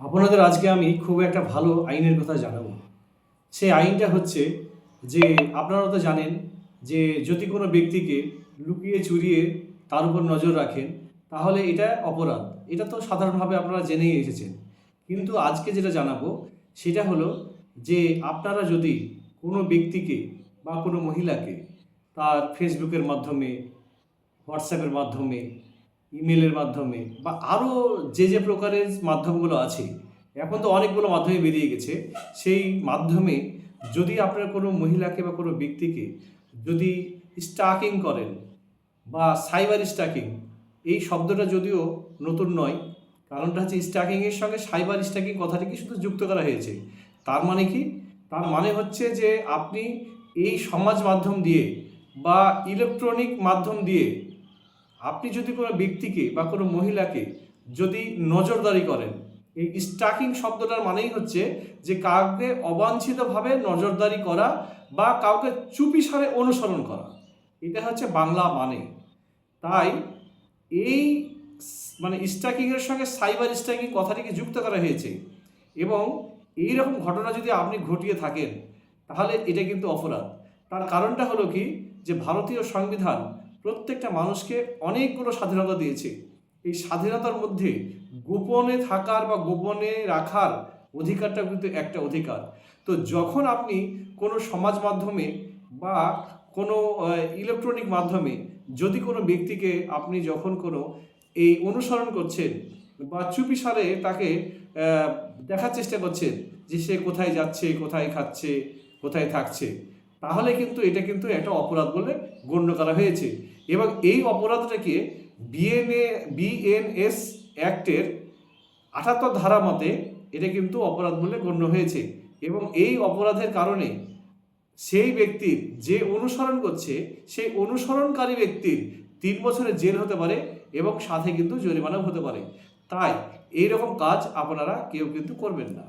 আপনাদের আজকে আমি খুব একটা ভালো আইনের কথা জানাব সেই আইনটা হচ্ছে যে, আপনারা তো জানেন যে, যদি কোনো ব্যক্তিকে লুকিয়ে চুরিয়ে তার উপর নজর রাখেন, তাহলে এটা অপরাধ। এটা তো সাধারণভাবে আপনারা জেনেই এসেছেন। কিন্তু আজকে যেটা জানাব, সেটা হলো যে, আপনারা যদি কোনো ব্যক্তিকে বা কোনো মহিলাকে তার ফেসবুকের মাধ্যমে হোয়াটসঅ্যাপের মাধ্যমে ইমেলের মাধ্যমে বা আরও যে যে প্রকারের মাধ্যমগুলো আছে, এখন তো অনেকগুলো মাধ্যমে বেরিয়ে গেছে, সেই মাধ্যমে যদি আপনার কোনো মহিলাকে বা কোনো ব্যক্তিকে যদি স্টাকিং করেন বা সাইবার স্টাকিং এই শব্দটা যদিও নতুন নয়, কারণটা হচ্ছে স্টাকিংয়ের সঙ্গে সাইবার স্টাকিং কথাটিকে শুধু যুক্ত করা হয়েছে। তার মানে কি? তার মানে হচ্ছে যে আপনি এই সমাজ মাধ্যম দিয়ে বা ইলেকট্রনিক মাধ্যম দিয়ে আপনি যদি কোনো ব্যক্তিকে বা কোনো মহিলাকে যদি নজরদারি করেন, এই স্টাকিং শব্দটার মানেই হচ্ছে যে কাউকে অবাঞ্ছিতভাবে নজরদারি করা বা কাউকে চুপিসারে অনুসরণ করা। এটা হচ্ছে বাংলা মানে। তাই এই মানে স্টাকিংয়ের সঙ্গে সাইবার স্টাকিং কথাটিকে যুক্ত করা হয়েছে এবং এই রকম ঘটনা যদি আপনি ঘটিয়ে থাকেন, তাহলে এটা কিন্তু অপরাধ। তার কারণটা হলো কি? যে ভারতীয় সংবিধান প্রত্যেকটা মানুষকে অনেকগুলো স্বাধীনতা দিয়েছে। এই স্বাধীনতার মধ্যে গোপনে থাকার বা গোপনে রাখার অধিকারটা কিন্তু একটা অধিকার। তো যখন আপনি কোনো সমাজ মাধ্যমে বা কোনো ইলেকট্রনিক মাধ্যমে যদি কোনো ব্যক্তিকে আপনি যখন কোনো এই অনুসরণ করছেন বা চুপিসারে তাকে দেখার চেষ্টা করছেন যে সে কোথায় যাচ্ছে, কোথায় খাচ্ছে, কোথায় থাকছে তাহলে কিন্তু এটা কিন্তু একটা অপরাধ বলে গণ্য করা হয়েছে। এবং এই অপরাধটাকে বিএনএ বিএনএস অ্যাক্টের আটাত্তর ধারা মতে এটা কিন্তু অপরাধ বলে গণ্য হয়েছে। এবং এই অপরাধের কারণে সেই ব্যক্তির যে অনুসরণ করছে, সেই অনুসরণকারী ব্যক্তির তিন বছরের জেল হতে পারে এবং সাথে কিন্তু জরিমানাও হতে পারে। তাই এই রকম কাজ আপনারা কেউ কিন্তু করবেন না।